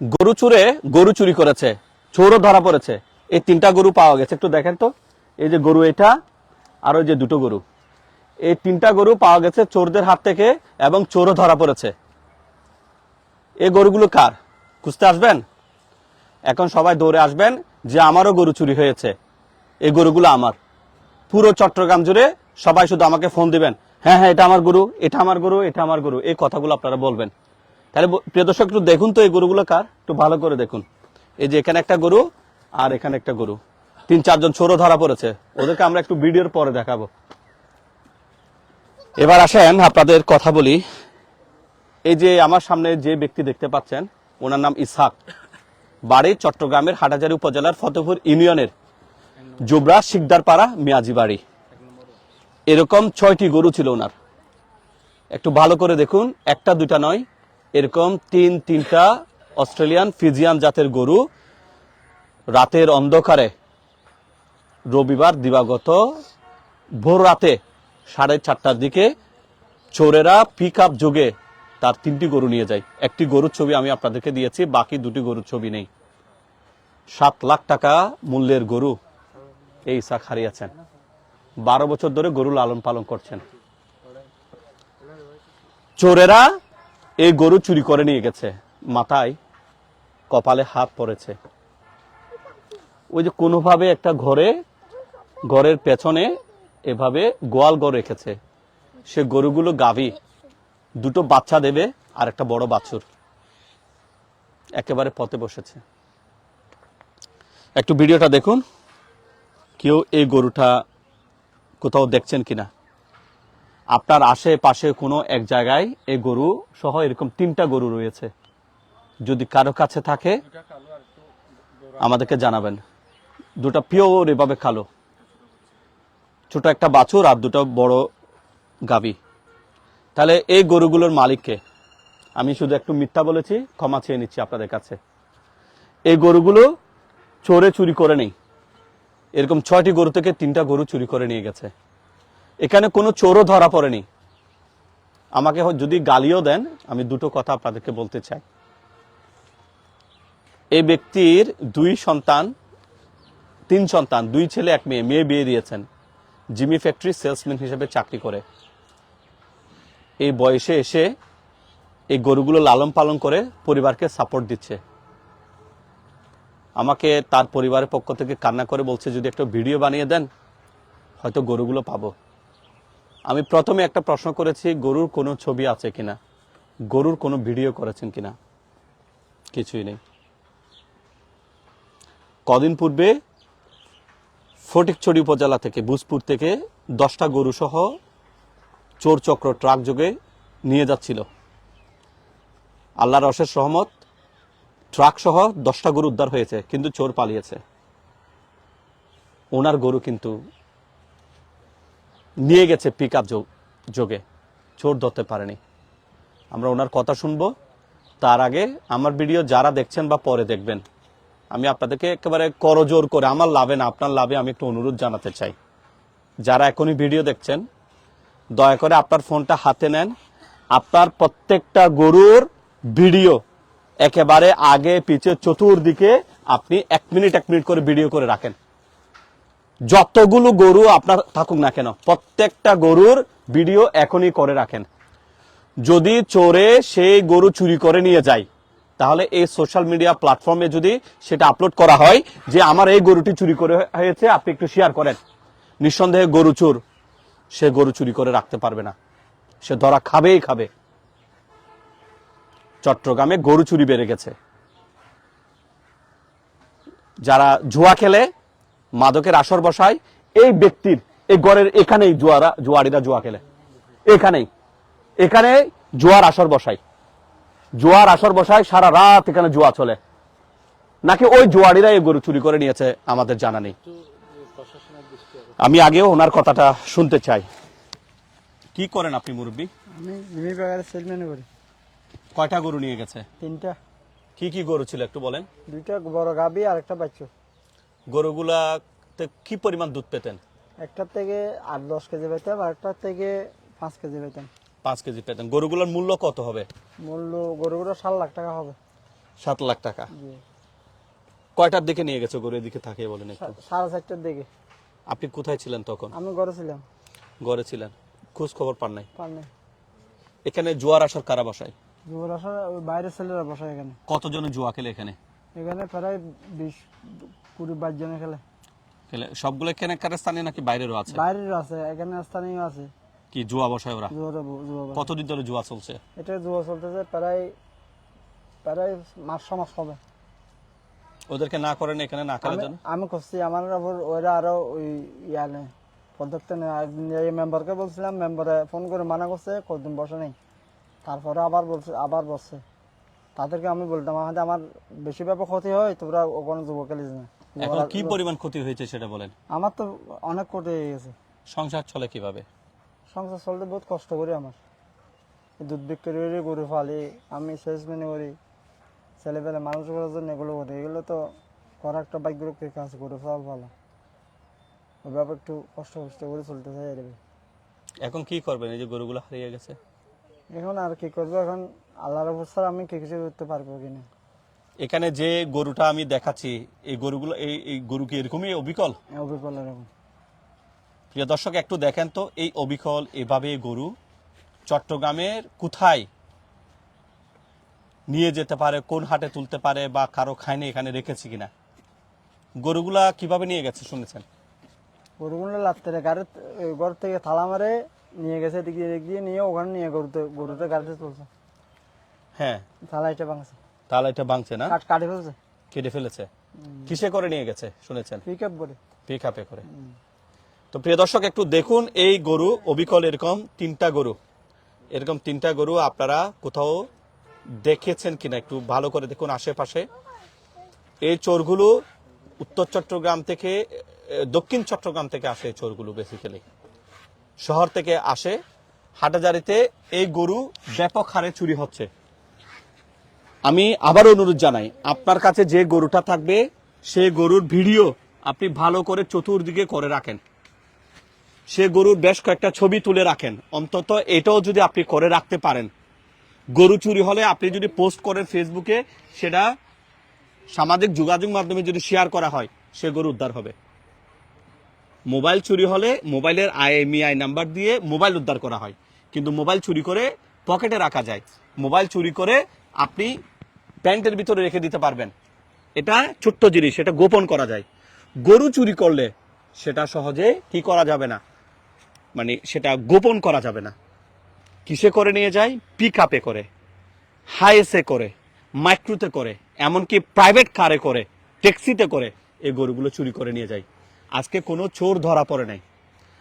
গরু চুরে গরু চুরি করেছে, চোরও ধরা পড়েছে। এই তিনটা গরু পাওয়া গেছে। একটু দেখেন তো। এই যে গরু এটা, আর ওই যে দুটো গরু। এই তিনটা গরু পাওয়া গেছে চোরদের হাত থেকে এবং চোরও ধরা পড়েছে। এই গরুগুলো কার? খুঁজতে আসবেন? এখন সবাই দৌড়ে আসবেন যে আমারও গরু চুরি হয়েছে। এই গরুগুলো আমার। পুরো চট্টগ্রাম জুড়ে সবাই শুধু আমাকে ফোন দিবেন। হ্যাঁ হ্যাঁ এটা আমার গরু, এটা আমার গরু, এটা আমার গরু। এই কথাগুলো আপনারা বলবেন। তাহলে প্রিয় দর্শক, একটু দেখুন তো এই গরুগুলো কার? একটু ভালো করে দেখুন। এই যে এখানে একটা গরু আর এখানে একটা গরু। তিন, চারজন ছোড়ো ধরা পড়েছে। ওদেরকে আমরা একটু ভিডিওর পরে দেখাবো। এবার আসেন, আপনাদের কথা বলি। এই যে আমার সামনে যে ব্যক্তি দেখতে পাচ্ছেন, ওনার নাম ইসাক বাড়ি চট্টগ্রামের হাটাজারি উপজেলার ফতেপুর ইউনিয়নের জুবরা শিকদারপাড়া মিয়াজি বাড়ি। এরকম ছয়টি গরু ছিল ওনার। একটু ভালো করে দেখুন, একটা, দুইটা নয় এরকম তিন, তিনটা অস্ট্রেলিয়ান ফিজিয়ান জাতের গরু রাতের অন্ধকারে রবিবার দিবাগত ভোর রাতে সাড়ে চারটার দিকে চোরেরা পিক আপ যোগে তার তিনটি গরু নিয়ে যায়। একটি গরুর ছবি আমি আপনাদেরকে দিয়েছি, বাকি দুটি গরুর ছবি নেই। সাত লাখ টাকা মূল্যের গরু এই ইসাক হারিয়েছেন। বারো বছর ধরে গরু লালন পালন করছেন। চোরেরা এই গরু চুরি করে নিয়ে গেছে। মাথায়, কপালে হাত পড়েছে। ওই যে কোনোভাবে একটা ঘরে, ঘরের পেছনে এভাবে গোয়াল ঘর রেখেছে। সে গরুগুলো গাভী। দুটো বাচ্চা দেবে আর একটা বড় বাছুর। একেবারে পথে বসেছে। একটু ভিডিওটা দেখুন। কেউ এই গরুটা কোথাও দেখছেন কিনা? আপনার আশেপাশে কোনো এক জায়গায় এই গরু সহ এরকম তিনটা গরু রয়েছে। যদি কারও কাছে থাকে, আমাদেরকে জানাবেন। দুটা পিওর এভাবে খালো ছোট একটা বাছুর আর দুটো বড় গাবি তাহলে এই গরুগুলোর মালিককে আমি শুধু একটু মিথ্যা বলেছি, ক্ষমা চেয়ে নিচ্ছি আপনাদের কাছে। এই গরুগুলো চোরে চুরি করে নেই। এরকম ছয়টি গরু থেকে তিনটা গরু চুরি করে নিয়ে গেছে। এখানে কোনো চোরও ধরা পড়েনি। আমাকে যদি গালিও দেন, আমি দুটো কথা আপনাদেরকে বলতে চাই। এই ব্যক্তির দুই সন্তান, তিন সন্তান, দুই ছেলে, এক মেয়ে মেয়ে বিয়ে দিয়েছেন। জিমি ফ্যাক্টরি সেলসম্যান হিসেবে চাকরি করে। এই বয়সে এসে এই গরুগুলো লালন পালন করে পরিবারকে সাপোর্ট দিচ্ছে। আমাকে তার পরিবারের পক্ষ থেকে কান্না করে বলছে, যদি একটা ভিডিও বানিয়ে দেন, হয়তো গরুগুলো পাবো। আমি প্রথমে একটা প্রশ্ন করেছি, গরুর কোনো ছবি আছে কিনা? গরুর কোনো ভিডিও করেছেন কিনা? কিছুই নেই। কদিন পূর্বে ফটিকছড়ি উপজেলা থেকে বুজপুর থেকে দশটা গরু সহ চোর চক্র ট্রাক যোগে নিয়ে যাচ্ছিল। আল্লাহর অশেষ রহমত, ট্রাক সহ দশটা গরু উদ্ধার হয়েছে, কিন্তু চোর পালিয়েছে। ওনার গরু কিন্তু নিয়ে গেছে পিক আপ যোগে। চোর ধরতে পারেনি। আমরা ওনার কথা শুনব। তার আগে আমার ভিডিও যারা দেখছেন বা পরে দেখবেন, আমি আপনাদেরকে একেবারে করজোর করে, আমার লাভে না, আপনার লাভে আমি একটু অনুরোধ জানাতে চাই। যারা এখনই ভিডিও দেখছেন, দয়া করে আপনার ফোনটা হাতে নেন। আপনার প্রত্যেকটা গরুর ভিডিও একেবারে আগে, পিছে, চতুর্দিকে আপনি এক মিনিট এক মিনিট করে ভিডিও করে রাখেন। যতগুলো গরু আপনার থাকুক না কেন, প্রত্যেকটা গরুর ভিডিও এখনই করে রাখেন। যদি চোরে সেই গরু চুরি করে নিয়ে যায়, তাহলে এই সোশ্যাল মিডিয়া প্ল্যাটফর্মে যদি সেটা আপলোড করা হয়, যে আমার এই গরুটি চুরি করে হয়েছে, আপনি একটু শেয়ার করেন। নিঃসন্দেহে গরু চোর, সে গরু চুরি করে রাখতে পারবে না। সে ধরা খাবেই খাবে। চট্টগ্রামে গরু চুরি বেড়ে গেছে। যারা জুয়া খেলে মাদকের আসর বসায় এই ব্যক্তির এই গড়ের এখানেই জুয়ারা জুয়ারিরা জুয়া খেলে। এখানেই। এখানে জুয়ার আসর বসায়। জুয়ার আসর বসায় সারা রাত এখানে জুয়া চলে। নাকি ওই জুয়ারিরা এই গরু চুরি করে নিয়েছে আমাদের জানা নেই। আমি আগেও ওনার কথাটা শুনতে চাই। কি করেন আপনি মুরব্বী? আমি জিমি বাগারে সেলম্যান করি। কয়টা গরু নিয়ে গেছে? তিনটা। কি কি গরু ছিল একটু বলেন। দুইটা বড় গাবি আর একটা বাচ্চা। গরুগুলা কি পরিমাণ দুধ পেতেন? একটার থেকে আট দশ কেজি পেতাম আর একটার থেকে পাঁচ কেজি পেতাম। পাঁচ কেজি পেতেন। গরুগুলোর মূল্য কত হবে? মূল্য গরুগুলো সাত লাখ টাকা হবে। সাত লাখ টাকা। কয়টার দিকে নিয়ে গেছে গরু? এদিকে থাকে বলেন একটু। সাড়ে চারটার দিকে। আপনি কোথায় ছিলেন তখন? আমি ঘরে ছিলাম। ঘরে ছিলেন। খোঁজ খবর পান নাই? পারলে এখানে জোয়ার আসার কারা বসায়? যুবর আসার বাইরের ছেলেরা বসায় এখানে। কতজনে জুয়া খেলে এখানে? এখানে প্রায় বিশ কুড়ি বাইশ জনে খেলে। খেলে। সবগুলো স্থানীয় নাকি বাইরেরও আছে? বাইরের আছে এখানে স্থানীয় আছে। কি জুয়া বসায় ওরা? কতদিন ধরে জুয়া চলছে? এটা জুয়া চলতেছে প্রায় প্রায় মাস মাস হবে। ওদেরকে না করেন এখানে না করার জন্য? আমি করছি আমার ওরা আরও ওই ইয়ালে পদক্ষেপ নেয় একদিন এই মেম্বারকে বলছিলাম মেম্বারে ফোন করে মানা করছে কতদিন বসে নেই। তারপরে আবার বলছে আবার বসছে। তাদেরকে আমি বলতাম আমাদের আমার বেশি ব্যাপক ক্ষতি হয় তোমরা ওখানে যুবক খেলিস না। এখন কি পরিমাণ ক্ষতি হয়েছে সেটা বলেন। আমার তো অনেক ক্ষতি হয়ে গেছে। সংসার চলে কীভাবে? সংসার চলতে বহুত কষ্ট করি আমার। দুধ বিক্রি করি গরু ফালি আমি সেলসম্যানি করি। ছেলেপেলে মানুষ করার জন্য এগুলো করি এগুলো তো করা একটা বাইক গ্রুপের কাজ গরু ফাল ফালা ওইভাবে একটু কষ্ট কষ্ট করে চলতে চাই আর এখন কি করবেন? এই যে গরুগুলো হারিয়ে গেছে? এখন আর কি করব? এখন আল্লাহর অবস্থা আমি কি কিছু করতে পারব কিনা? এখানে যে গরুটা আমি দেখাচ্ছি এই গরুগুলো এই এই গরু কি এরকমই অবিকল? অবিকল এরকম। প্রিয় দর্শক একটু দেখেন তো এই অবিকল এভাবে গরু চট্টগ্রামের কোথায় নিয়ে যেতে পারে কোন হাটে তুলতে পারে বা কারও খায়নি এখানে রেখেছি কিনা? গরুগুলা কীভাবে নিয়ে গেছে শুনেছেন? গরুগুলো লাগতে রে গাড়ি ঘর থেকে থালা মারে নিয়ে গেছে দিয়ে এদিক দিয়ে নিয়ে ওখানে নিয়ে গরুতে গরুতে গাড়িতে তুলছে। হ্যাঁ। থালা এটা ভাঙছে। তাহলে এটা ভাঙছে না? কাট ফেলছে? কেটে ফেলেছে। কিসে করে নিয়ে গেছে শুনেছেন? পিক আপ বলে পিক আপে করে। তো প্রিয় দর্শক একটু দেখুন এই গরু অবিকল এরকম তিনটা গরু। এরকম তিনটা গরু আপনারা কোথাও দেখেছেন কিনা? একটু ভালো করে দেখুন আশেপাশে। এই চোরগুলো উত্তর চট্টগ্রাম থেকে দক্ষিণ চট্টগ্রাম থেকে আসে এই চোরগুলো বেসিক্যালি শহর থেকে আসে। হাটাজারিতে এই গরু ব্যাপক হারে চুরি হচ্ছে। আমি আবার অনুরোধ জানাই, আপনার কাছে যে গরুটা থাকবে, সে গরুর ভিডিও আপনি ভালো করে চতুর্দিকে করে রাখেন। সে গরুর বেশ কয়েকটা ছবি তুলে রাখেন। অন্তত এটাও যদি আপনি করে রাখতে পারেন। গরু চুরি হলে আপনি যদি পোস্ট করেন ফেসবুকে, সেটা সামাজিক যোগাযোগ মাধ্যমে যদি শেয়ার করা হয়, সে গরু উদ্ধার হবে। মোবাইল চুরি হলে মোবাইলের আইএমইআই নাম্বার দিয়ে মোবাইল উদ্ধার করা হয়। কিন্তু মোবাইল চুরি করে পকেটে রাখা যায়। মোবাইল চুরি করে আপনি প্যান্টের ভিতরে রেখে দিতে পারবেন। এটা ছোট্ট জিনিস, এটা গোপন করা যায়। গরু চুরি করলে সেটা সহজে কি করা যাবে না? মানে সেটা গোপন করা যাবে না। কিসে করে নিয়ে যায়? পিক আপে করে হাইসে করে মাইক্রোতে করে, এমনকি প্রাইভেট কারে করে ট্যাক্সিতে করে এই গরুগুলো চুরি করে নিয়ে যায়। আজকে কোনো চোর ধরা পড়ে নাই।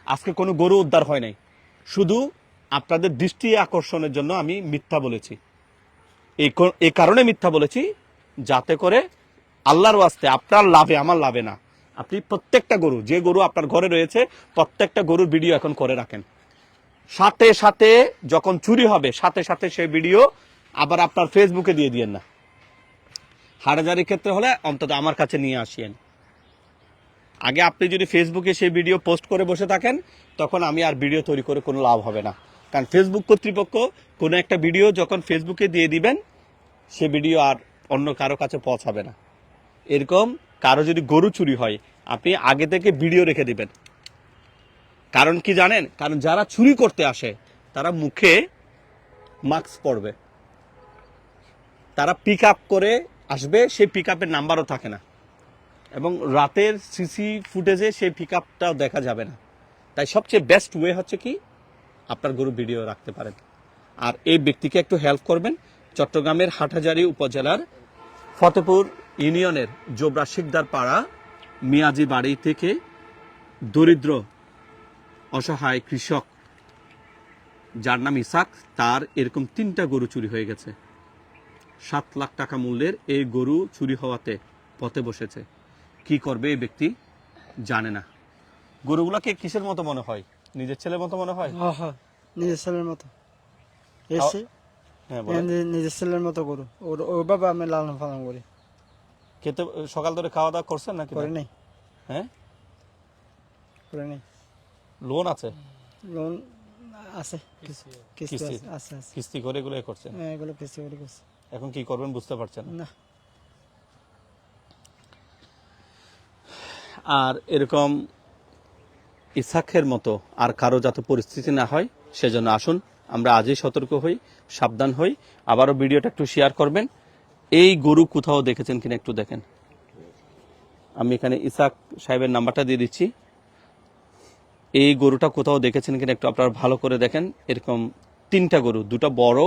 আজকে কোনো গরু উদ্ধার হয় নাই। শুধু আপনাদের দৃষ্টি আকর্ষণের জন্য আমি মিথ্যা বলেছি। এই কারণে মিথ্যা বলেছি, যাতে করে আল্লাহর ওয়াস্তে আপনার লাভে, আমার লাভে না। আপনি প্রত্যেকটা গরু, যে গরু আপনার ঘরে রয়েছে, প্রত্যেকটা গরুর ভিডিও এখন করে রাখেন। সাথে সাথে যখন চুরি হবে, সাথে সাথে সেই ভিডিও আবার আপনার ফেসবুকে দিয়ে দিয়েন না। হাটাজারির ক্ষেত্রে হলে অন্তত আমার কাছে নিয়ে আসিয়েন। আগে আপনি যদি ফেসবুকে সেই ভিডিও পোস্ট করে বসে থাকেন, তখন আমি আর ভিডিও তৈরি করে কোনো লাভ হবে না। কারণ ফেসবুক কর্তৃপক্ষ কোনো একটা ভিডিও যখন ফেসবুকে দিয়ে দিবেন সে ভিডিও আর অন্য কারও কাছে পৌঁছাবে না। এরকম কারও যদি গরু চুরি হয়, আপনি আগে থেকে ভিডিও রেখে দিবেন। কারণ কি জানেন? কারণ যারা চুরি করতে আসে, তারা মুখে মাস্ক পরবে। তারা পিক আপ করে আসবে, সেই পিক আপের নাম্বারও থাকে না। এবং রাতের সিসি ফুটেজে সেই পিক আপটাও দেখা যাবে না। তাই সবচেয়ে বেস্ট ওয়ে হচ্ছে কি? আপনার গরু ভিডিও রাখতে পারেন। আর এই ব্যক্তিকে একটু হেল্প করবেন। চট্টগ্রামের হাটহাজারী উপজেলার ফতেপুর ইউনিয়নের জোবরা শিকদার পাড়া মিয়াজি বাড়ি থেকে দরিদ্র অসহায় কৃষক যার নাম ইসাক তার এরকম তিনটা গরু চুরি হয়ে গেছে। সাত লাখ টাকা মূল্যের এই গরু চুরি হওয়াতে পথে বসেছে। কি করবে এই ব্যক্তি জানে না। গরুগুলাকে কিসের মতো মনে হয়? নিজের ছেলের মতো মনে হয়? হ্যাঁ হ্যাঁ নিজের ছেলের মতো। এসে। নিজের ছেলের মতো করু। ওর ওইভাবে আমি লালন পালন করি। খেতে সকাল ধরে খাওয়া দাওয়া করছেন নাকি? করে নেই। হ্যাঁ? করে নেই। লোন আছে? লোন আছে। কিস্তি? আছে কিস্তি করে এগুলো করছেন? হ্যাঁ, এগুলো কিস্তি করে করছে। এখন কি করবেন বুঝতে পারছেন না। আর এরকম ইসাকের মতো আর কারও যাতে পরিস্থিতি না হয় সেজন্য আসুন। আমরা আজই সতর্ক হই, সাবধান হই। আবারও ভিডিওটা একটু শেয়ার করবেন। এই গরু কোথাও দেখেছেন কিনা একটু দেখেন। আমি এখানে ইসাক সাহেবের নাম্বারটা দিয়ে দিচ্ছি। এই গরুটা কোথাও দেখেছেন কিনা একটু আপনারা ভালো করে দেখেন। এরকম তিনটা গরু, দুটো বড়,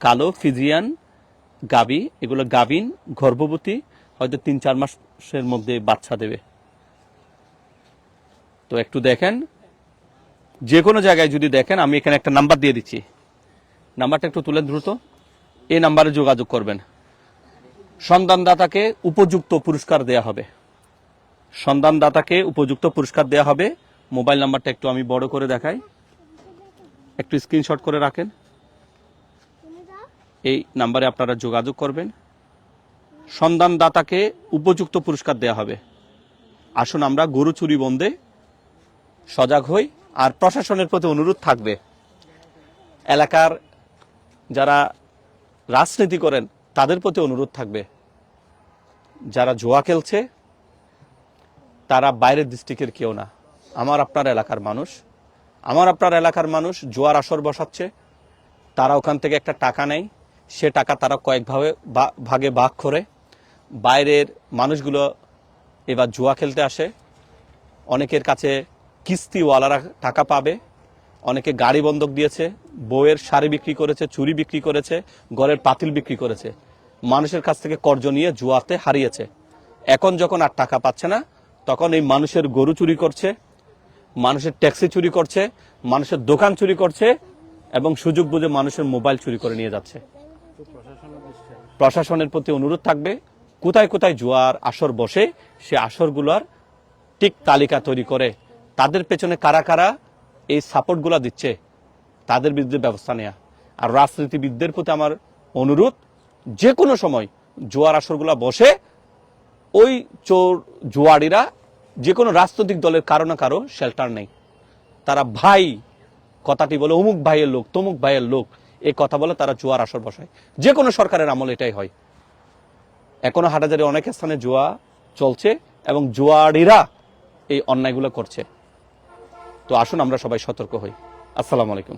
কালো, ফিজিয়ান গাবি এগুলো গাবিন গর্ভবতী, হয়তো তিন চার মাসের মধ্যে বাচ্চা দেবে। তো একটু দেখেন। যে কোনো জায়গায় যদি দেখেন, আমি এখানে একটা নাম্বার দিয়ে দিচ্ছি। নাম্বারটা একটু তুলে দ্রুত। এই নাম্বারে যোগাযোগ করবেন। সন্ধানদাতাকে উপযুক্ত পুরস্কার দেয়া হবে। সন্ধানদাতাকে উপযুক্ত পুরস্কার দেয়া হবে। মোবাইল নাম্বারটা একটু আমি বড় করে দেখাই। একটু স্ক্রিনশট করে রাখেন। এই নাম্বারে আপনারা যোগাযোগ করবেন। সন্ধানদাতাকে উপযুক্ত পুরস্কার দেয়া হবে। আসুন আমরা গরু চুরি বন্ধে সজাগ হই। আর প্রশাসনের প্রতি অনুরোধ থাকবে। এলাকার যারা রাজনীতি করেন, তাদের প্রতি অনুরোধ থাকবে। যারা জোয়া খেলছে, তারা বাইরের ডিস্ট্রিক্টের কেউ না। আমার আপনার এলাকার মানুষ। আমার আপনার এলাকার মানুষ জোয়ার আসর বসাচ্ছে। তারা ওখান থেকে একটা টাকা নেয়। সে টাকা তারা কয়েকভাবে ভাগে ভাগ করে বাইরের মানুষগুলো এবার জুয়া খেলতে আসে। অনেকের কাছে কিস্তিওয়ালারা টাকা পাবে। অনেকে গাড়ি বন্ধক দিয়েছে বইয়ের শাড়ি বিক্রি করেছে চুরি বিক্রি করেছে, ঘরের পাতিল বিক্রি করেছে। মানুষের কাছ থেকে কর্জ নিয়ে জুয়াতে হারিয়েছে। এখন যখন আর টাকা পাচ্ছে না, তখন এই মানুষের গরু চুরি করছে, মানুষের ট্যাক্সি চুরি করছে, মানুষের দোকান চুরি করছে এবং সুযোগ বুঝে মানুষের মোবাইল চুরি করে নিয়ে যাচ্ছে। প্রশাসনের প্রতি অনুরোধ থাকবে, কোথায় কোথায় জুয়ার আসর বসে, সে আসরগুলোর ঠিক তালিকা তৈরি করে তাদের পেছনে কারা কারা এই সাপোর্টগুলো দিচ্ছে, তাদের বিরুদ্ধে ব্যবস্থা নেওয়া আর রাজনীতিবিদদের প্রতি আমার অনুরোধ যে কোনো সময় জোয়ার আসরগুলো বসে ওই চোর জুয়ারিরা যে কোনো রাজনৈতিক দলের কারও না কারও শেল্টার নেই। তারা ভাই, কথাটি বলে, অমুক ভাইয়ের লোক, তমুক ভাইয়ের লোক। এই কথা বলে তারা জুয়ার আসর বসায়। যে কোনো সরকারের আমল এটাই হয়। এখনও হাটাজারি অনেক স্থানে জুয়া চলছে এবং জুয়ারিরা এই অন্যায়গুলো করছে। তো আসুন আমরা সবাই সতর্ক হই। আসসালামু আলাইকুম।